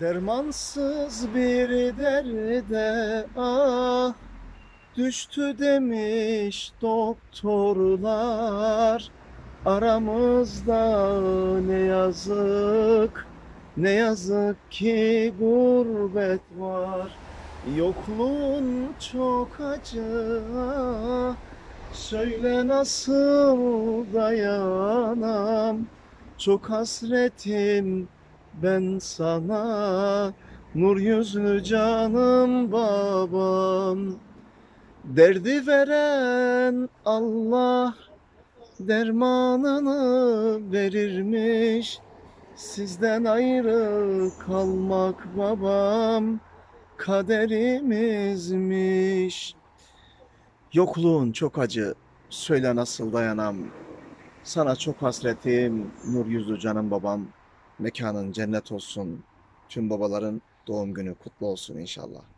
Dermansız bir derde ah Düştü demiş doktorlar. Aramızda ne yazık Ne yazık ki gurbet var. Yokluğun çok acı ah, Söyle nasıl dayanam? Çok hasretim ben sana Nur yüzlü canım babam. Derdi veren Allah dermanını verirmiş. Sizden ayrı kalmak babam kaderimizmiş. Yokluğun çok acı. Söyle nasıl dayanam. Sana çok hasretim nur yüzlü canım babam Mekanın cennet olsun. Tüm babaların doğum günü kutlu olsun inşallah.